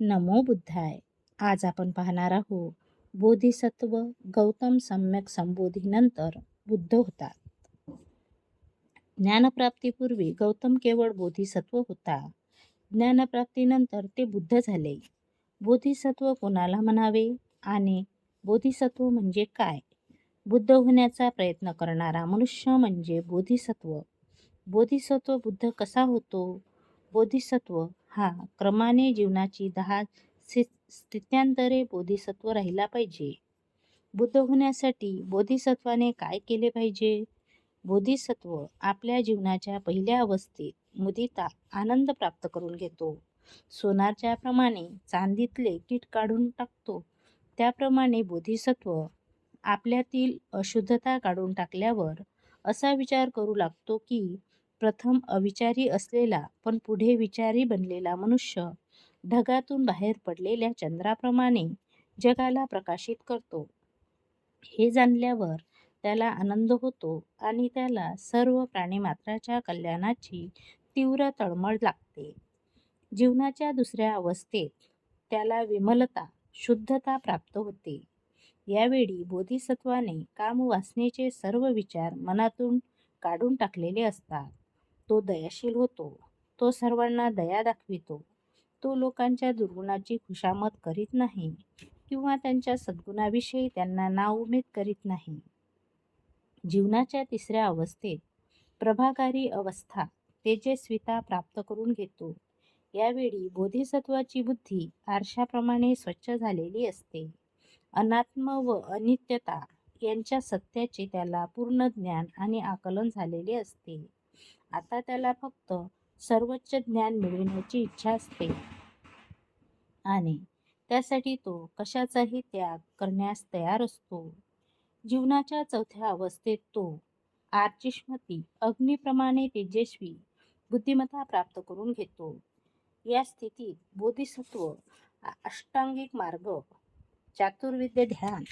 नमो बुद्धाय. आज आपण पाहणार आहोत बोधिसत्व गौतम सम्यक संबोधीनंतर बुद्ध होतात. ज्ञानप्राप्तीपूर्वी गौतम केवळ बोधिसत्व होता. ज्ञानप्राप्तीनंतर ते बुद्ध झाले. बोधिसत्व कोणाला म्हणावे आणि बोधिसत्व म्हणजे काय? बुद्ध होण्याचा प्रयत्न करणारा मनुष्य म्हणजे बोधिसत्व. बोधिसत्व बुद्ध कसा होतो? बोधिसत्व हा क्रमाने जीवनाची दहा स्थित्यांतरे बोधिसत्व राहिला पाहिजे. बुद्ध होण्यासाठी बोधिसत्वाने काय केले पाहिजे? बोधिसत्व आपल्या जीवनाच्या पहिल्या अवस्थेत मुदिता आनंद प्राप्त करून घेतो. सोनाच्या प्रमाणे चांदीतले कीट काढून टाकतो. त्याप्रमाणे बोधिसत्व आपल्यातील अशुद्धता काढून टाकल्यावर असा विचार करू लागतो की प्रथम अविचारी असलेला पण पुढे विचारी बनलेला मनुष्य ढगातून बाहेर पडलेल्या चंद्राप्रमाणे जगाला प्रकाशित करतो. हे जाणल्यावर त्याला आनंद होतो आणि त्याला सर्व प्राणीमात्राच्या कल्याणाची तीव्र तळमळ लागते. जीवनाच्या दुसऱ्या अवस्थेत त्याला विमलता शुद्धता प्राप्त होते. यावेळी बोधिसत्वाने कामवासनेचे सर्व विचार मनातून काढून टाकलेले असतात. तो दयाशील होतो. तो सर्वांना दया दाखवितो. तो लोकांच्या दुर्गुणाची खुशामत करीत नाही किंवा त्यांच्या सद्गुणाविषयी त्यांना नाउमेद करीत नाही. जीवनाच्या तिसऱ्या अवस्थेत प्रभाकारी अवस्था तेजस्विता प्राप्त करून घेतो. यावेळी बोधिसत्वाची बुद्धी आरशाप्रमाणे स्वच्छ झालेली असते. अनात्म व अनित्यता यांच्या सत्याचे त्याला पूर्ण ज्ञान आणि आकलन झालेले असते. आता त्याला फक्त सर्वोच्च ज्ञान मिळविण्याची इच्छा असते. आणि त्यासाठी तो कशाचाही त्याग करण्यास तयार असतो. जीवनाच्या चौथ्या अवस्थेत तो आर्चिष्मती अग्निप्रमाणे तेजस्वी बुद्धिमत्ता प्राप्त करून घेतो. या स्थितीत बोधिसत्व अष्टांगिक मार्ग चातुर्विद्य ध्यान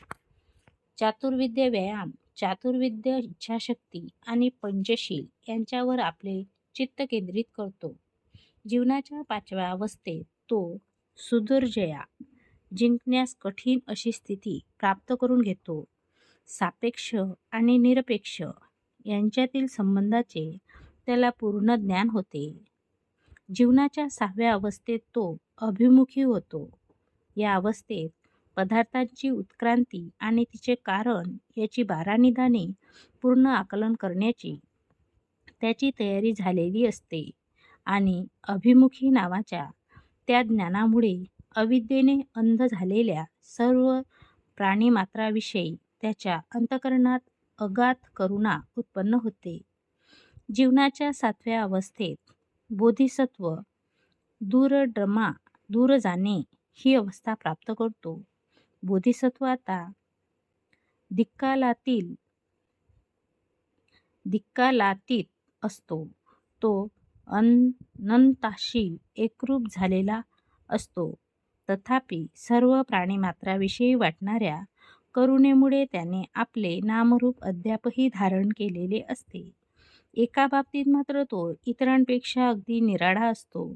चातुर्विद्य व्यायाम चातुर्विद्य इच्छाशक्ती आणि पंचशील यांच्यावर आपले चित्त केंद्रित करतो. जीवनाच्या पाचव्या अवस्थेत तो सुदुर्जया जिंकण्यास कठीण अशी स्थिती प्राप्त करून घेतो. सापेक्ष आणि निरपेक्ष यांच्यातील संबंधाचे त्याला पूर्ण ज्ञान होते. जीवनाच्या सहाव्या अवस्थेत तो अभिमुखी होतो. या अवस्थेत पदार्थांची उत्क्रांती आणि तिचे कारण याची बारा निदाने पूर्ण आकलन करण्याची त्याची तयारी झालेली असते. आणि अभिमुखी नावाच्या त्या ज्ञानामुळे अविद्येने अंध झालेल्या सर्व प्राणीमात्राविषयी त्याच्या अंतकरणात अगाध करुणा उत्पन्न होते. जीवनाच्या सातव्या अवस्थेत बोधिसत्व दूरड्रमा दूर जाणे ही अवस्था प्राप्त करतो. बोधिसत्व आता दिक्कालातील दिक्कालातीत असतो. तो अनंताशी एकरूप झालेला असतो. तथापि सर्व प्राणीमात्राविषयी वाटणाऱ्या करुणेमुळे त्याने आपले नामरूप अद्यापही धारण केलेले असते. एका बाबतीत मात्र तो इतरांपेक्षा अगदी निराळा असतो.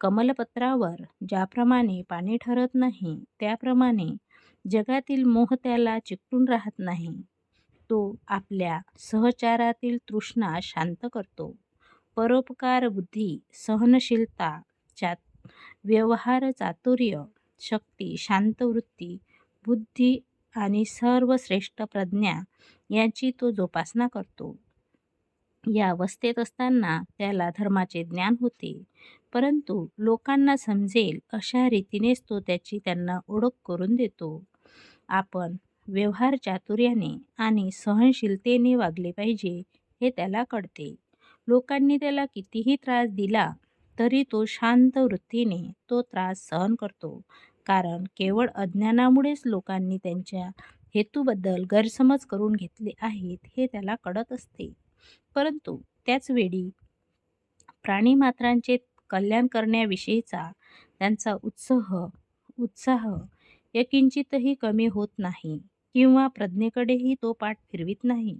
कमलपत्रावर ज्याप्रमाणे पाणी ठरत नाही त्याप्रमाणे जगातील मोह त्याला चिकटून राहत नाही. तो आपल्या सहचारातील तृष्णा शांत करतो. परोपकार बुद्धी सहनशीलता चात व्यवहार चातुर्य शक्ती शांतवृत्ती बुद्धी आणि सर्वश्रेष्ठ प्रज्ञा यांची तो जोपासना करतो. या अवस्थेत असताना त्याला धर्माचे ज्ञान होते. परंतु लोकांना समजेल अशा रीतीनेच तो त्याची त्यांना ओळख करून देतो. आपण व्यवहार चातुर्याने आणि सहनशीलतेने वागले पाहिजे हे त्याला कळते. लोकांनी त्याला कितीही त्रास दिला तरी तो शांत वृत्तीने तो त्रास सहन करतो. कारण केवळ अज्ञानामुळेच लोकांनी त्यांच्या हेतूबद्दल गैरसमज करून घेतले आहेत हे त्याला कळत असते. परंतु त्याचवेळी प्राणीमात्रांचे कल्याण करण्याविषयीचा त्यांचा उत्साह उत्साह यकिंचितही कमी होत नाही किंवा प्रज्ञेकडेही तो पाठ फिरवित नाही.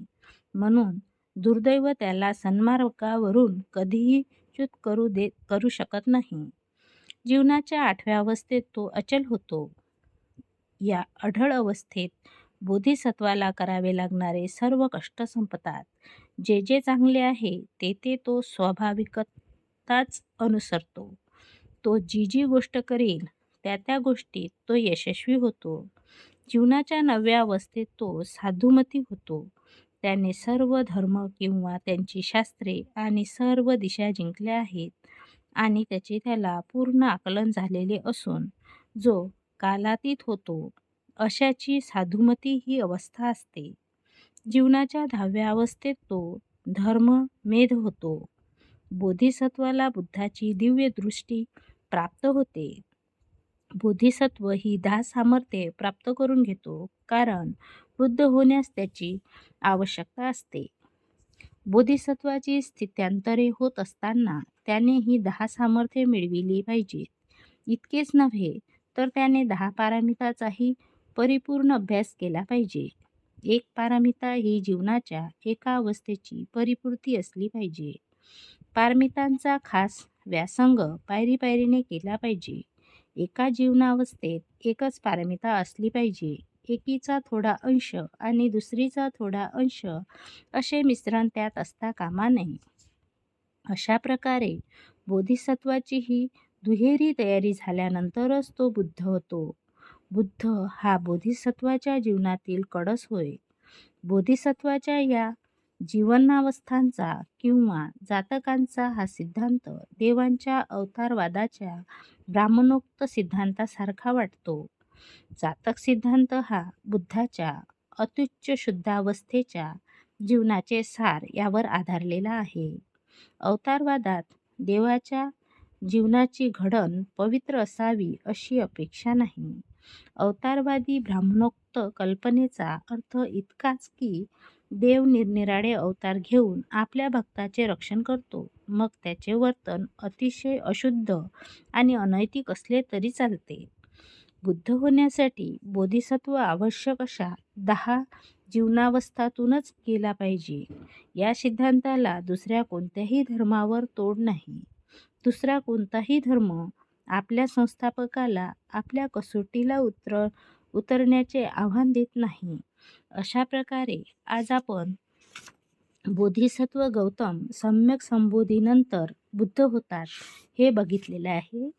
म्हणून दुर्दैव त्याला सन्मार्गावरून कधीही च्युत करू दे करू शकत नाही. जीवनाच्या आठव्या अवस्थेत तो अचल होतो. या अढळ अवस्थेत बोधिसत्वाला करावे लागणारे सर्व कष्ट संपतात. जे जे चांगले आहे ते ते तो स्वाभाविकताच अनुसरतो. तो जी जी गोष्ट करेल त्या त्या गोष्टीत तो यशस्वी होतो. जीवनाच्या नव्या अवस्थेत तो साधुमती होतो. त्याने सर्व धर्म किंवा त्यांची शास्त्रे आणि सर्व दिशा जिंकल्या आहेत आणि त्याचे त्याला पूर्ण आकलन झालेले असून जो कालातीत होतो अशाची साधुमती ही अवस्था असते. जीवनाच्या दहाव्या अवस्थेत तो धर्म मेध होतो. बोधिसत्वाला बुद्धाची दिव्य दृष्टी प्राप्त होते. बोधिसत्व ही दहा सामर्थ्ये प्राप्त करून घेतो. कारण वृद्ध होण्यास त्याची आवश्यकता असते. बोधिसत्वाची स्थित्यांतरे होत असताना त्याने ही दहा सामर्थ्ये मिळविली पाहिजेत. इतकेच नव्हे तर त्याने दहा पारमिताचाही परिपूर्ण अभ्यास केला पाहिजे. एक पारमिता ही जीवनाच्या एका अवस्थेची परिपूर्ती असली पाहिजे. पारमितांचा खास व्यासंग पायरी पायरीने केला पाहिजे. एका जीवनावस्थेत एकच पारमिता असली पाहिजे. एकीचा थोडा अंश आणि दुसरीचा थोडा अंश असे मिश्रण त्यात असता कामा नये. अशा प्रकारे बोधिसत्वाची ही दुहेरी तयारी झाल्यानंतरच तो बुद्ध होतो. बुद्ध हा बोधिसत्वाच्या जीवनातील कळस होय. बोधिसत्वाच्या या जीवनावस्थांचा किंवा जातकांचा हा सिद्धांत देवांच्या अवतारवादाच्या ब्राह्मणोक्त सिद्धांतासारखा वाटतो. जातक सिद्धांत हा बुद्धाच्या अत्युच्च शुद्धावस्थेच्या जीवनाचे सार यावर आधारलेला आहे. अवतारवादात देवाच्या जीवनाची घडण पवित्र असावी अशी अपेक्षा नाही. अवतारवादी ब्राह्मणोक्त कल्पनेचा अर्थ इतकाच की देव निरनिराळे अवतार घेऊन आपल्या भक्ताचे रक्षण करतो. मग त्याचे वर्तन अतिशय अशुद्ध आणि अनैतिक असले तरी चालते. बुद्ध होण्यासाठी बोधिसत्व आवश्यक अशा दहा जीवनावस्थातूनच केला पाहिजे. या सिद्धांताला दुसऱ्या कोणत्याही धर्मावर तोड नाही. दुसरा कोणताही धर्म आपल्या संस्थापकाला आपल्या कसोटीला उतर उतरण्याचे आव्हान देत नाही. अशा प्रकारे आज आपण बोधिसत्व गौतम सम्यक संबोधीनंतर बुद्ध होतात हे बघितलेलं आहे.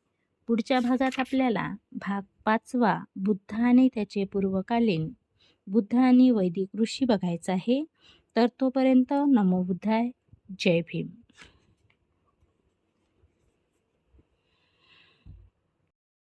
पुढच्या भागात आपल्याला भाग पाचवा बुद्ध आणि त्याचे पूर्वकालीन बुद्ध आणि वैदिक ऋषी बघायचा आहे. तर तोपर्यंत नमो बुद्धाय. जय भीम.